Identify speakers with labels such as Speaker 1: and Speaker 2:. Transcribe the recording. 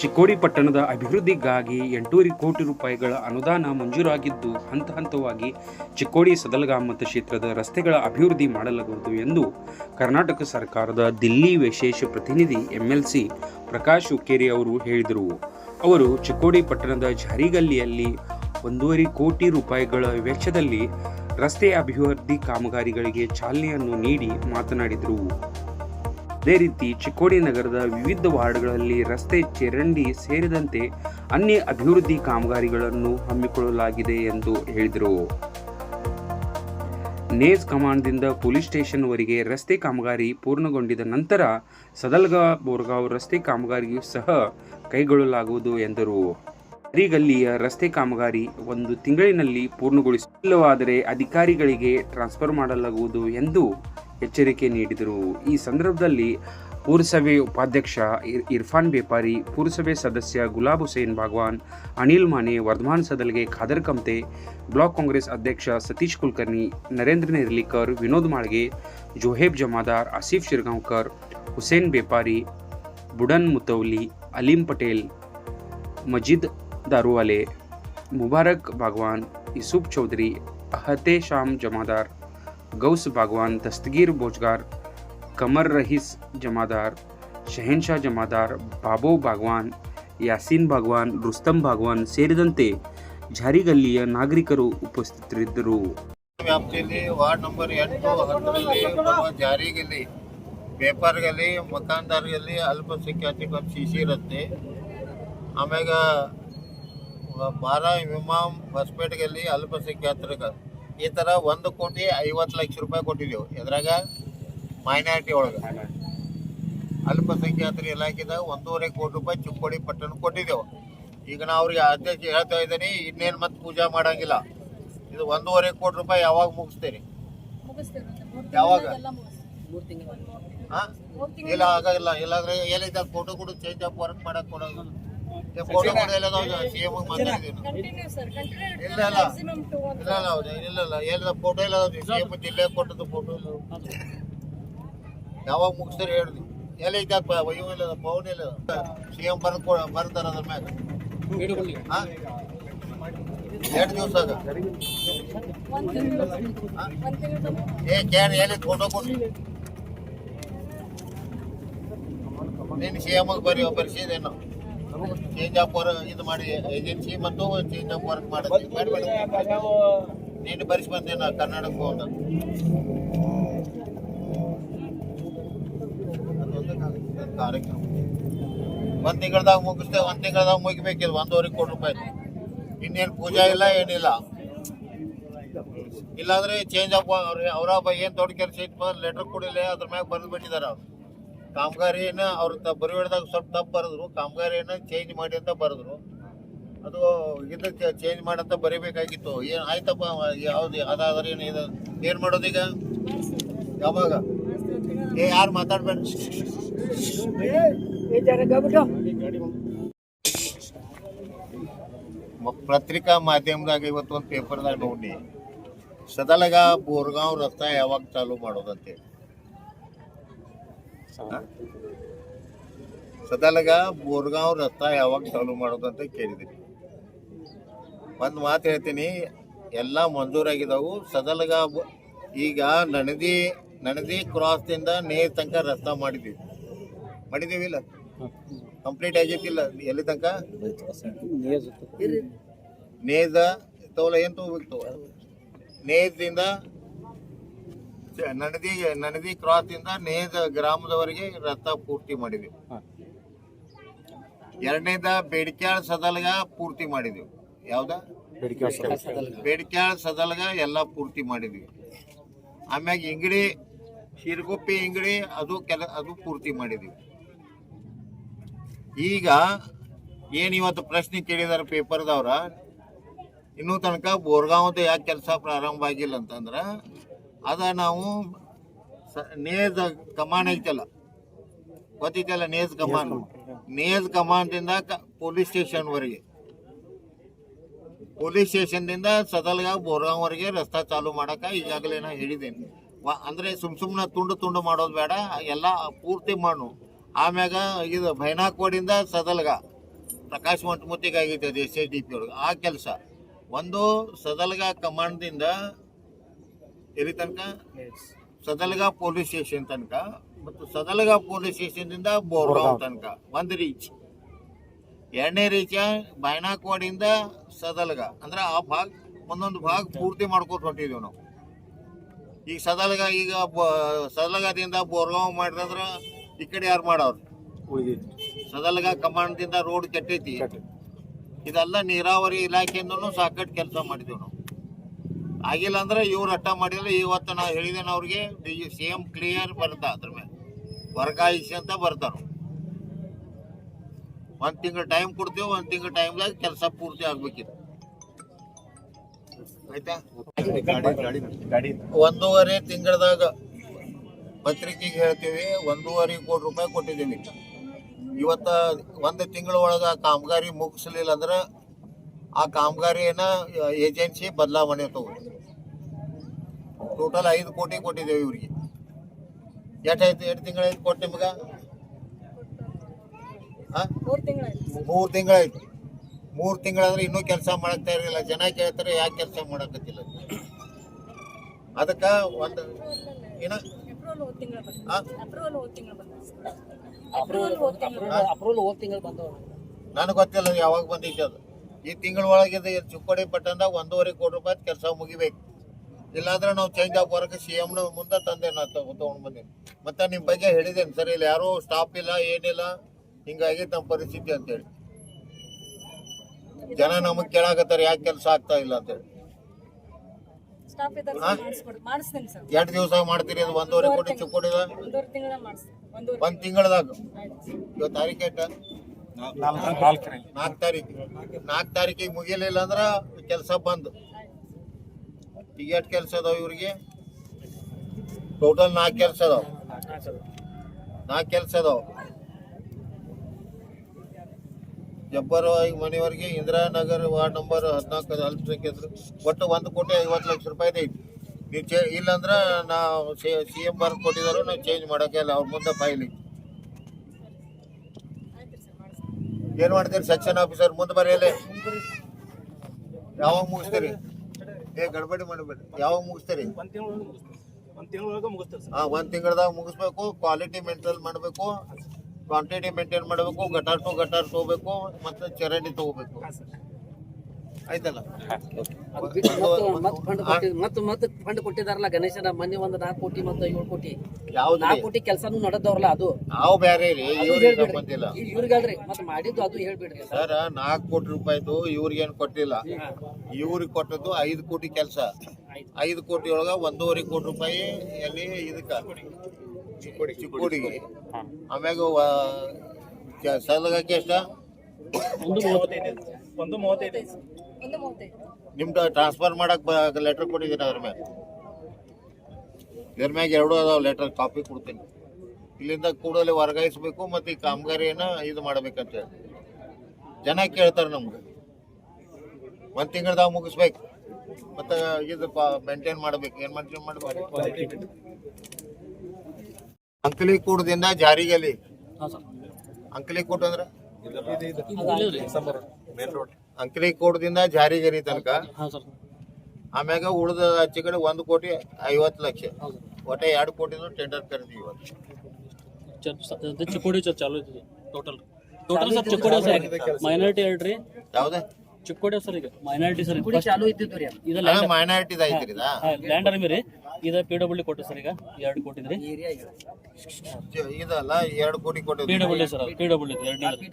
Speaker 1: ಚಿಕ್ಕೋಡಿ ಪಟ್ಟಣದ ಅಭಿವೃದ್ಧಿಗಾಗಿ ಎಂಟೂವರೆ ಕೋಟಿ ರೂಪಾಯಿಗಳ ಅನುದಾನ ಮಂಜೂರಾಗಿದ್ದು, ಹಂತ ಹಂತವಾಗಿ ಚಿಕ್ಕೋಡಿ ಸದಲಗಾಮತ ಕ್ಷೇತ್ರದ ರಸ್ತೆಗಳ ಅಭಿವೃದ್ಧಿ ಮಾಡಲಾಗುವುದು ಎಂದು ಕರ್ನಾಟಕ ಸರ್ಕಾರದ ದಿಲ್ಲಿ ವಿಶೇಷ ಪ್ರತಿನಿಧಿ ಎಂಎಲ್ಸಿ ಪ್ರಕಾಶ್ ಹುಕ್ಕೇರಿ ಅವರು ಹೇಳಿದರು. ಅವರು ಚಿಕ್ಕೋಡಿ ಪಟ್ಟಣದ ಜಾರಿಗಲ್ಲಿಯಲ್ಲಿ ಒಂದೂವರೆ ಕೋಟಿ ರೂಪಾಯಿಗಳ ವೆಚ್ಚದಲ್ಲಿ ರಸ್ತೆ ಅಭಿವೃದ್ಧಿ ಕಾಮಗಾರಿಗಳಿಗೆ ಚಾಲನೆಯನ್ನು ನೀಡಿ ಮಾತನಾಡಿದರು. ಅದೇ ರೀತಿ ಚಿಕ್ಕೋಡಿ ನಗರದ ವಿವಿಧ ವಾರ್ಡ್ಗಳಲ್ಲಿ ರಸ್ತೆ ಚರಂಡಿ ಸೇರಿದಂತೆ ಅನ್ಯ ಅಭಿವೃದ್ಧಿ ಕಾಮಗಾರಿಗಳನ್ನು ಹಮ್ಮಿಕೊಳ್ಳಲಾಗಿದೆ ಎಂದು ಹೇಳಿದರು. ನೇಜ್ ಕಮಾಂಡ್ದಿಂದ ಪೊಲೀಸ್ ಸ್ಟೇಷನ್ವರೆಗೆ ರಸ್ತೆ ಕಾಮಗಾರಿ ಪೂರ್ಣಗೊಂಡಿದ ನಂತರ ಸದಲ್ಗಾ ಬೋರ್ಗಾವ್ ರಸ್ತೆ ಕಾಮಗಾರಿಯೂ ಸಹ ಕೈಗೊಳ್ಳಲಾಗುವುದು ಎಂದರು. ಅರಿಗಲ್ಲಿಯ ರಸ್ತೆ ಕಾಮಗಾರಿ ಒಂದು ತಿಂಗಳಿನಲ್ಲಿ ಪೂರ್ಣಗೊಳಿಸಿಲ್ಲವಾದರೆ ಅಧಿಕಾರಿಗಳಿಗೆ ಟ್ರಾನ್ಸ್ಫರ್ ಮಾಡಲಾಗುವುದು ಎಂದು ಎಚ್ಚರಿಕೆ ನೀಡಿದರು. ಈ ಸಂದರ್ಭದಲ್ಲಿ ಪುರಸಭೆ ಉಪಾಧ್ಯಕ್ಷ ಇರ್- ಇರ್ಫಾನ್ ಬೇಪಾರಿ, ಪುರಸಭೆ ಸದಸ್ಯ ಗುಲಾಬ್ ಹುಸೇನ್ ಭಗವಾನ್, ಅನಿಲ್ ಮಾನೆ ವರ್ಧಮಾನ್ ಸದಲ್ಗೆ ಖಾದರ್ ಕಮ್ತೆ ಬ್ಲಾಕ್ ಕಾಂಗ್ರೆಸ್ ಅಧ್ಯಕ್ಷ ಸತೀಶ್ ಕುಲಕರ್ಣಿ, ನರೇಂದ್ರ ನೆರ್ಲಿಕರ್, ವಿನೋದ್ ಮಾಳ್ಗೆ, ಜೊಹೇಬ್ ಜಮಾದಾರ್ ಆಸಿಫ್ ಶಿರ್ಗಾಂವ್ಕರ್, ಹುಸೇನ್ ಬೇಪಾರಿ, ಬುಡನ್ ಮುತೌಲಿ, ಅಲೀಂ ಪಟೇಲ್, ಮಜಿದ್ दारूवाले मुबारक बागवान यूसुफ चौधरी अहते शाम जमादार गौस बागवान दस्तगीर बोजगार कमर रहीस जमादार ಶಹನ್ಶಾ ಜಮಾದಾರ್ ಬಾಬೋ ಬಾಗ್ವಾನ್ ಯಾಸೀನ್ ಬಾಗ್ವಾನ್ ರುಸ್ತಂ ಬಾಗ್ವಾನ್ ಸೇರಿದಂತೆ ಜಾರಿಗಲ್ಲಿಯ ನಾಗರಿಕರು ಉಪಸ್ಥಿತರಿದ್ದರು
Speaker 2: ವ್ಯಾಪ್ತಿಯಲ್ಲಿ ವಾರ್ಡ್ ನಂಬರ್ ಎಂಟು ಹತ್ತರಲ್ಲಿ ಬರುವ ಜಾರಿಗಲ್ಲಿ ಪೇಪರ್ಗಲ್ಲಿ ಮಕಾನ್ದಾರ್ಗಲ್ಲಿ ಅಲ್ಪಸಂಖ್ಯಾತಿಕ ಸಿ ಸಿ ರಸ್ತೆ ಆಮ್ಯಾಗ ಬಾರ ಇಮಾಮ್ ಹೊಸಪೇಟೆಗಲ್ಲಿ ಅಲ್ಪಸಂಖ್ಯಾತರಿಗೆ ಈ ಥರ ಒಂದು ಕೋಟಿ ಐವತ್ತು ಲಕ್ಷ ರೂಪಾಯಿ ಕೊಟ್ಟಿದ್ದೆವು. ಇದ್ರಾಗ ಮೈನಾರಿಟಿ ಒಳಗೆ. ಅಲ್ಪಸಂಖ್ಯಾತರ ಇಲಾಖೆದಾಗ ಒಂದೂವರೆ ಕೋಟಿ ರೂಪಾಯಿ ಚಿಕ್ಕೋಡಿ ಪಟ್ಟಣ ಕೊಟ್ಟಿದ್ದೆವು. ಈಗ ನಾ ಅವ್ರಿಗೆ ಅಧ್ಯಕ್ಷ ಹೇಳ್ತಾ ಇದ್ದೀನಿ ಇನ್ನೇನು ಮತ್ತೆ ಪೂಜಾ ಮಾಡೋಂಗಿಲ್ಲ. ಇದು ಒಂದೂವರೆ ಕೋಟಿ ರೂಪಾಯಿ ಯಾವಾಗ ಮುಗಿಸ್ತೀರಿ? ಯಾವಾಗ? ಹಾಂ? ಇಲ್ಲ ಆಗೋಲ್ಲ ಇಲ್ಲಾಂದ್ರೆ ಏನಿದ್ದಾಗ ಫೋಟೋ ಕೂಡ ಚೇಂಜ್ ಆಫ್ ವರ್ಕ್ ಮಾಡೋಕೆ ಕೊಡೋದು. ಫೋಟೋ ಕೂಡ ಎಲ್ಲ ಸಿ ಎಂ ಮಾತಾಡಿದ್ದೀನಿ ಇಲ್ಲ ಇಲ್ಲ. ಇಲ್ಲ ಇಲ್ಲ ಹೌದು ಇಲ್ಲ ಇಲ್ಲ ಫೋಟೋ ಇಲ್ಲ ಸಿ ಎಂ ಜಿಲ್ಲೆ ಕೊಟ್ಟದ್ದು ಫೋಟೋ ಇಲ್ಲ ಯಾವಾಗ ಮುಗಿಸ್ತಾರೆ ಹೇಳಿದ್ವಿ. ಎಲ್ಲ ಐತಪ್ಪ ಇವು ಇಲ್ಲ ಫೋನ್ ಇಲ್ಲ. ಸಿ ಎಂ ಬರ್ದು ಕೊ ಬರ್ತಾರ ಅದ್ರ ಮ್ಯಾಗ. ಹಾಂ? ಎರಡು ದಿವಸ ಏ ಕ್ಯಾನ್ ಎಲ್ಲಿ ಫೋಟೋ ಕೊಡ್ರಿ. ನೀನು ಸಿ ಎಂ ಬರೀ ಬರ್ಸಿದೇನು ಚೇಂಜ್ ಆಫ್ ವರ್ಕ್ ಇದು ಮಾಡಿ ಏಜೆನ್ಸಿ ಮತ್ತು ಚೇಂಜ್ ಆಫ್ ವರ್ಕ್ ಮಾಡಿ ನೀನು ನೀನು ಬಂದೆ ನಾ ಕರ್ನಾಟಕ ಕಾರ್ಯಕ್ರಮ ಒಂದ್ ತಿಂಗಳದಾಗ ಮುಗಿಸ್ತೇವೆ ಒಂದ್ ತಿಂಗಳದಾಗ ಮುಗಿಬೇಕಿಲ್ಲ ಒಂದೂವರೆ ಕೋಟಿ ರೂಪಾಯಿ ಇನ್ನೇನು ಪೂಜಾ ಇಲ್ಲ ಏನಿಲ್ಲ. ಇಲ್ಲಾಂದ್ರೆ ಚೇಂಜ್ ಆಫ್ ಅವ್ರ ಅವ್ರ ಏನ್ ದೊಡ್ಡ ಕೆಲಸ ಇತ್ತು ಲೆಟರ್ ಕೊಡಿಲ್ಲ ಅದ್ರ ಮ್ಯಾಗ ಬರೆದು ಬಿಟ್ಟಿದ್ದಾರೆ ಅವ್ರು. ಕಾಮಗಾರಿನ ಅವ್ರ ತ ಸ್ವಲ್ಪ ತಪ್ಪು ಬರೆದ್ರು, ಕಾಮಗಾರಿಯನ್ನ ಚೇಂಜ್ ಮಾಡಿ ಅಂತ ಬರೆದ್ರು. ಅದು ಇದಕ್ಕೆ ಚೇಂಜ್ ಮಾಡಂತ ಬರೀಬೇಕಾಗಿತ್ತು. ಏನು ಆಯ್ತಪ್ಪ, ಯಾವ್ದು, ಅದಾದ್ರೆ ಏನು ಇದು, ಏನು ಮಾಡೋದೀಗ ಯಾವಾಗ? ಏ, ಯಾರು ಮಾತಾಡ್ಬೇಡ. ಪತ್ರಿಕಾ ಮಾಧ್ಯಮದಾಗ ಇವತ್ತು ಒಂದು ಪೇಪರ್ದಾಗ ನೋಡಿ. ಸದಲಗ ಬೋರ್ಗಾಂವ್ ರಸ್ತಾ ಯಾವಾಗ ಚಾಲೂ ಮಾಡೋದಂತೆ? ಸದಲಗ ಬೋರ್ಗಾವ್ ರಸ್ತಾ ಯಾವಾಗ ಚಾಲೂ ಮಾಡೋದಂತ ಕೇಳಿದ್ದೀನಿ. ಒಂದು ಮಾತು ಹೇಳ್ತೀನಿ, ಎಲ್ಲ ಮಂಜೂರಾಗಿದ್ದಾವು ಸದಲಗ ಈಗ ನನದಿ ನಣದಿ ಕ್ರಾಸ್ದಿಂದ ನೇರ್ ತನಕ ರಸ್ತಾ ಮಾಡಿದೀವಿ. ಇಲ್ಲ? ಕಂಪ್ಲೀಟ್ ಆಗಿತ್ತಿಲ್ಲ? ಎಲ್ಲಿ ತನಕ? ನೇದ ತೋಲ ಏನು ತಗೋಬೇಕು? ನೇಜದಿಂದ ಚ- ನಣದಿ ಕ್ರಾಸ್ ಇಂದ ನೇದ ಗ್ರಾಮದವರೆಗೆ ರಥ ಪೂರ್ತಿ ಮಾಡಿದೆವು ಎರಡನೇದ ಬೇಡಿಕ್ಯಾಳ ಸದಲ್ಗ ಪೂರ್ತಿ ಮಾಡಿದೆವು. ಯಾವ್ದ? ಬೇಡಿಕ್ಯಾಳ ಸದಲ್ಗ ಎಲ್ಲ ಪೂರ್ತಿ ಮಾಡಿದ್ವಿ. ಆಮ್ಯಾಗ ಇಂಗಡಿ ಶಿರಗುಪ್ಪಿ ಇಂಗಡಿ ಅದು ಕೆಲ ಅದು ಪೂರ್ತಿ ಮಾಡಿದ್ವಿ. ಈಗ ಏನು ಇವತ್ತು ಪ್ರಶ್ನೆ ಕೇಳಿದಾರೆ ಪೇಪರ್ದವ್ರ ಇನ್ನೂ ತನಕ ಬೋರ್ಗಾಂವ್ದು ಯಾಕೆ ಕೆಲಸ ಪ್ರಾರಂಭ ಆಗಿಲ್ಲ ಅಂತಂದ್ರ ಅದ ನಾವು ಸ ನೇಜ್ ಕಮಾಂಡ್ ಐತಲ್ಲ. ಗೊತ್ತೈತಲ್ಲ ನೇಜ್ ಕಮಾನ್? ನೇಜ್ ಕಮಾಂಡಿಂದ ಪೊಲೀಸ್ ಸ್ಟೇಷನ್ವರೆಗೆ. ಪೊಲೀಸ್ ಸ್ಟೇಷನ್ದಿಂದ ಸದಲ್ಗ ಬೋರ್ಗಾಂವ್ವರೆಗೆ ರಸ್ತೆ ಚಾಲು ಮಾಡಕ ಈಗಾಗಲೇ ನಾ ಹೇಳಿದ್ದೇನೆ. ಅಂದ್ರೆ ಸುಮ್ ಸುಮ್ಮನೆ ತುಂಡು ತುಂಡು ಮಾಡೋದು ಬೇಡ, ಎಲ್ಲ ಪೂರ್ತಿ ಮಾಡು. ಆಮ್ಯಾಗ ಇದು ಭೈನಾಕ್ವಾಡಿಂದ ಸದಲ್ಗ, ಪ್ರಕಾಶ್ ಮಂಟಮುತ್ತಿಗೆ ಆಗೈತೆ ಎಸ್ ಎಸ್ ಡಿ ಪಿ ಆ ಕೆಲಸ. ಒಂದು ಸದಲ್ಗ ಕಮಾಂಡ್ದಿಂದ ಎಲ್ಲಿ ತನಕ ಸದಲಗ ಪೊಲೀಸ್ ಸ್ಟೇಷನ್ ತನಕ ಮತ್ತು ಸದಲಗ ಪೊಲೀಸ್ ಸ್ಟೇಷನ್ದಿಂದ ಬೋರ್ಗಾಂವ್ ತನಕ. ಒಂದು ರೀಚ್ ಎರಡನೇ ರೀಚ ಬಾಯ್ನಾಕ್ವಾಡಿಯಿಂದ ಸದಲಗ. ಅಂದ್ರೆ ಆ ಭಾಗ ಒಂದೊಂದು ಭಾಗ ಪೂರ್ತಿ ಮಾಡ್ಕೊತ ಹೊಂಟಿದ್ದೀವಿ ನಾವು. ಈಗ ಸದಲಗ ಈಗ ಬ- ಸದಲಗದಿಂದ ಬೋರ್ಗಾಂವ್ ಮಾಡಿದ್ರೆ ಈ ಕಡೆ ಯಾರು ಮಾಡೋರು? ಸದಲಗ ಕಮಾಂಡ್ದಿಂದ ರೋಡ್ ಕೆಟ್ಟೈತಿ. ಇದೆಲ್ಲ ನೀರಾವರಿ ಇಲಾಖೆಯಿಂದನೂ ಸಾಕಷ್ಟು ಕೆಲಸ ಮಾಡಿದೆವು ನಾವು. ಆಗಿಲ್ಲ ಅಂದ್ರೆ ಇವ್ರು ಅಟ್ಟ ಮಾಡಿಲ್ಲ. ಇವತ್ತು ನಾವು ಹೇಳಿದ್ದೇನೆ ಅವ್ರಿಗೆ ಸೇಮ್ ಕ್ಲಿಯರ್ ಬರ್ತಾ ಅದ್ರ ಮೇಲೆ ವರ್ಗಾಯಿಸಿ ಅಂತ ಬರ್ತಾರ ಒಂದ್ ತಿಂಗಳ ಟೈಮ್ ಕೊಡ್ತೀವಿ, ಒಂದ್ ತಿಂಗಳ ಟೈಮ್ದಾಗ ಕೆಲಸ ಪೂರ್ತಿ ಆಗ್ಬೇಕಿತ್ತು. ಆಯ್ತಾ? ಒಂದೂವರೆ ತಿಂಗಳದಾಗ ಪತ್ರಿಕೆಗೆ ಹೇಳ್ತೀವಿ, ಒಂದೂವರೆ ಕೋಟಿ ರೂಪಾಯಿ ಕೊಟ್ಟಿದ್ದೀನಿ. ಇವತ್ತ ಒಂದು ತಿಂಗಳ ಒಳಗೆ ಕಾಮಗಾರಿ ಮುಗಿಸ್ಲಿಲ್ಲ ಅಂದ್ರೆ ಆ ಕಾಮಗಾರಿಯನ್ನ ಏಜೆನ್ಸಿ ಬದಲಾವಣೆ ತಗೊಂಡು. ಟೋಟಲ್ ಐದು ಕೋಟಿ ಕೊಟ್ಟಿದ್ದೇವೆ ಇವ್ರಿಗೆ. ಎಷ್ಟಾಯ್ತು ಎಷ್ಟು ತಿಂಗಳಾಯ್ತು ಕೊಟ್ಟು ನಿಮ್ಗೆ?
Speaker 3: ಮೂರು ತಿಂಗಳಾಯ್ತು
Speaker 2: ಮೂರು ತಿಂಗಳಾದ್ರೆ ಇನ್ನೂ ಕೆಲಸ ಮಾಡಕ್ತಾ ಇರಲಿಲ್ಲ. ಜನ ಕೇಳ್ತಾರೆ ಯಾಕೆ ಕೆಲಸ ಮಾಡಕತ್ತಿಲ್ಲ? ಅದಕ್ಕೆ ಒಂದು ಏನ
Speaker 3: ಅಪ್ರೂವಲ್ ಹೋದ್ ತಿಂಗಳು ಬಂದ ಅಪ್ರೂವಲ್ ಹೋದ್ ತಿಂಗಳು ಬಂದ ಅಪ್ರೂವಲ್ ಹೋದ್ ತಿಂಗಳು
Speaker 4: ಅಪ್ರೂವಲ್ ಹೋದ್ ತಿಂಗಳು ಬಂದವ
Speaker 2: ನನಗೆ ಗೊತ್ತಿಲ್ಲ ಯಾವಾಗ ಬಂದೈತೆ ಅದು. ಈ ತಿಂಗಳ ಒಳಗೆ ಚುಕ್ಕೋಡಿ ಪಟ್ಟಣದಾಗ ಒಂದೂವರೆ ಕೋಟಿ ರೂಪಾಯಿ ಕೆಲಸ ಮುಗಿಬೇಕು. ಇಲ್ಲಾಂದ್ರೆ ನಾವು ಚೇಂಜ್ ಆಫ್ ವರ್ಕ್ ಸಿ ಎಮ್ನ ಮುಂದೆ ತಂದೆ ನಾ ತಗೊಂಡು ಬಂದೀನಿ ಮತ್ತೆ ನಿಮ್ಮ ಬಗ್ಗೆ ಹೇಳಿದ್ದೇನೆ ಸರ್ ಇಲ್ಲಿ ಯಾರೂ ಸ್ಟಾಪ್ ಇಲ್ಲ ಏನಿಲ್ಲ. ಹಿಂಗಾಗಿ ನಮ್ಮ ಪರಿಸ್ಥಿತಿ ಅಂತೇಳಿ. ಜನ ನಮಗೆ ಕೇಳಾಕತ್ತಾರೆ ಯಾಕೆ ಕೆಲಸ ಆಗ್ತಾ ಇಲ್ಲ ಅಂತೇಳಿ. ಎರಡು ದಿವಸ ಮಾಡ್ತೀರಿ ಅದು ಒಂದೂವರೆ ಕೋಟಿ ಚುಕ್ಕೋಡಿದ ಒಂದ್ ತಿಂಗಳದಾಗ? ಇವತ್ತು ತಾರೀಕು ಎಷ್ಟ ನಾಲ್ಕು ತಾರೀಕು. ನಾಲ್ಕು ತಾರೀಕಿಗೆ ಮುಗಿಲಿಲ್ಲ ಅಂದ್ರೆ ಕೆಲಸ ಬಂದ್. ಟಿಕೆಟ್ ಕೆಲಸ ಅದಾವ ಇವ್ರಿಗೆ. ಟೋಟಲ್ ನಾಲ್ಕು ಕೆಲಸ ಅದಾವ. ನಾಲ್ಕು ಕೆಲಸ ಅದಾವ. ಜಬ್ಬರ್ ಮನೆಯವರಿಗೆ ಇಂದಿರಾನಗರ್ ವಾರ್ಡ್ ನಂಬರ್ ಹದಿನಾಲ್ಕು ಅಲ್ಪಸಂಖ್ಯಾತರು ಒಟ್ಟು ಒಂದು ಕೋಟಿ ಐವತ್ತು ಲಕ್ಷ ರೂಪಾಯಿ ಐತಿ ನೀವು ಚೇ ಇಲ್ಲಾಂದ್ರೆ ನಾವು ಸಿ ಎಂ ಕೊಟ್ಟಿದ್ದಾರೆ ನಾವು ಚೇಂಜ್ ಮಾಡೋಕೆ ಇಲ್ಲ. ಅವ್ರ ಮುಂದೆ ಫೈಲ್
Speaker 3: ಆಯ್ತು ಸರ್ ಮಾಡಿಸ್ತೀನಿ
Speaker 2: ಏನ್ ಮಾಡ್ತೀರಿ? ಸೆಕ್ಷನ್ ಆಫೀಸರ್ ಮುಂದೆ ಬರೆಯಲ್ಲ ಯಾವಾಗ ಮುಗಿಸ್ತೀರಿ? ಏ ಗಡ್ಬಡಿ ಮಾಡಬೇಡಿ. ಯಾವಾಗ ಮುಗಿಸ್ತೀರಿ? ಹಾ ಒಂದ್ ತಿಂಗಳದಾಗ ಮುಗಿಸ್ಬೇಕು. ಕ್ವಾಲಿಟಿ ಮೇಂಟೈನ್ ಮಾಡಬೇಕು. ಕ್ವಾಂಟಿಟಿ ಮೇಂಟೈನ್ ಮಾಡಬೇಕು. ಗಟಾರ್ ಟು ಗಟಾರ್ ತಗೋಬೇಕು. ಮತ್ತೆ ಚರಂಡಿ ತಗೋಬೇಕು. ಆಯ್ತಲ್ಲ?
Speaker 4: ಮತ್ತೆ ಮತ್ತೆ ಫಂಡ್ ಕೊಟ್ಟಿದಾರಲ್ಲ ಗಣೇಶನ ಮೊನ್ನೆ ಒಂದು ನಾಲ್ಕು ಕೋಟಿ ಮತ್ತೆ ಏಳು ಕೋಟಿ. ನಾಲ್ಕು ಕೋಟಿ ಕೆಲಸನು ನಡೆದವ್ರಲ್ಲ ಅದು.
Speaker 2: ನಾವು ಬೇರೆ ರೀ ಇವ್ರಿಗೆ
Speaker 4: ಹೇಳ್ಬಿಡ್ರಿ. ಇವ್ರಿಗೆ ಅಲ್ರಿ ಮತ್ತೆ ಮಾಡಿದ್ದು ಅದು ಹೇಳ್ಬಿಡ್ರಿ.
Speaker 2: ಸರ್ ನಾಲ್ಕು ಕೋಟಿ ರೂಪಾಯಿದು ಇವ್ರಿಗೇನು ಕೊಟ್ಟಿಲ್ಲ. ಇವ್ರಿಗೆ ಕೊಟ್ಟದ್ದು ಐದು ಕೋಟಿ ಕೆಲಸ. ಐದು ಕೋಟಿ ಒಳಗ ಒಂದೂವರೆ ಕೋಟಿ ರೂಪಾಯಿ ಎಲ್ಲಿ ಇದಕ್ಕ? ಚಿಕ್ಕೋಡಿಗೆ ಆಮ್ಯಾಗ ಸಲಗಕ್ಕೆ ಎಷ್ಟ?
Speaker 4: ಒಂದು ಮೂವತ್ತೈದು ಒಂದು ಮೂವತ್ತೈದು.
Speaker 3: ಒಂದು ಮೂವತ್ತೈದು.
Speaker 2: ನಿಮ್ದು ಟ್ರಾನ್ಸ್ಫರ್ ಮಾಡಕ್ ಲೆಟರ್ ಕೊಟ್ಟಿದ್ದೀನಿ ಅದ್ರ ಮ್ಯಾಗ? ಇದ್ರ ಮ್ಯಾಗ ಎರಡು ಅದಾವ ಲೆಟರ್ ಕಾಪಿ ಕೊಡ್ತೀನಿ. ಇಲ್ಲಿಂದ ಕೂಡಲೇ ವರ್ಗಾಯಿಸಬೇಕು ಮತ್ತೆ ಈ ಕಾಮಗಾರಿಯನ್ನ ಇದು ಮಾಡ್ಬೇಕಂತ ಹೇಳಿ. ಜನ ಕೇಳ್ತಾರೆ ನಮ್ಗೆ. ಒಂದ್ ತಿಂಗಳದಾಗ ಮುಗಿಸ್ಬೇಕು. ಮತ್ತೆ ಇದು ಮೇಂಟೈನ್ ಮಾಡ್ಬೇಕು. ಏನ್ ಮೇಂಟೈನ್ ಮಾಡ್ಬೇಕು ಅಂಕಲಿ ಕೂಡದಿಂದ ಜಾರಿಗಲಿ ಅಂಕಲಿ ಕೂಟ ಅಂದ್ರೆ?
Speaker 4: ಮೇನ್ ರೋಡ್
Speaker 2: ಅಂಕಲಿ ಕೂಡದಿಂದ ಜಾರಿಗರಿ ತನಕ
Speaker 4: ಹಾಂ ಸರ್.
Speaker 2: ಆಮ್ಯಾಗ ಉಳಿದ ಆಚೆ ಕಡೆ ಒಂದು ಕೋಟಿ ಐವತ್ತು ಲಕ್ಷ. ಒಟ್ಟೆ ಎರಡು ಕೋಟಿದು ಟೆಂಡರ್ ಕರೆದಿ ಇವತ್ತು.
Speaker 5: ಚಿಕ್ಕೋಡಿ ಸರ್ ಚಾಲು ಐತಿ total total sir Chikkodi sir. Minority ಹೇಳ್ರಿ
Speaker 2: ಯಾವ್ದೇ?
Speaker 5: ಚಿಕ್ಕೋಡಿ ಸರ್ ಈಗ. ಮೈನಾರಿಟಿ ಸರ್
Speaker 4: ಚಾಲು ಇದ್ದಿದ್ದು ರೀ
Speaker 5: ಇದು
Speaker 2: ಮೈನಾರಿಟಿದ ಐತ್ರಿ
Speaker 5: ಲ್ಯಾಂಡ್ ಅರ್ಮಿ ರೀ ಇದು ಪಿ ಡಬ್ಲ್ಯೂ ಕೊಟ್ಟು ಸರ್ ಈಗ. ಎರಡು ಕೋಟಿ ರೀ
Speaker 2: ಇದಲ್ಲ ಎರಡು ಕೋಟಿ
Speaker 5: ಪಿ
Speaker 2: ಕೊಟ್ಟಿದ್ವಿ
Speaker 5: ಡಬ್ಲ್ಯೂ ಸರ್ ಪಿ ಡಬ್ಲ್ಯೂ ಎರಡನೇ
Speaker 4: ಪಿ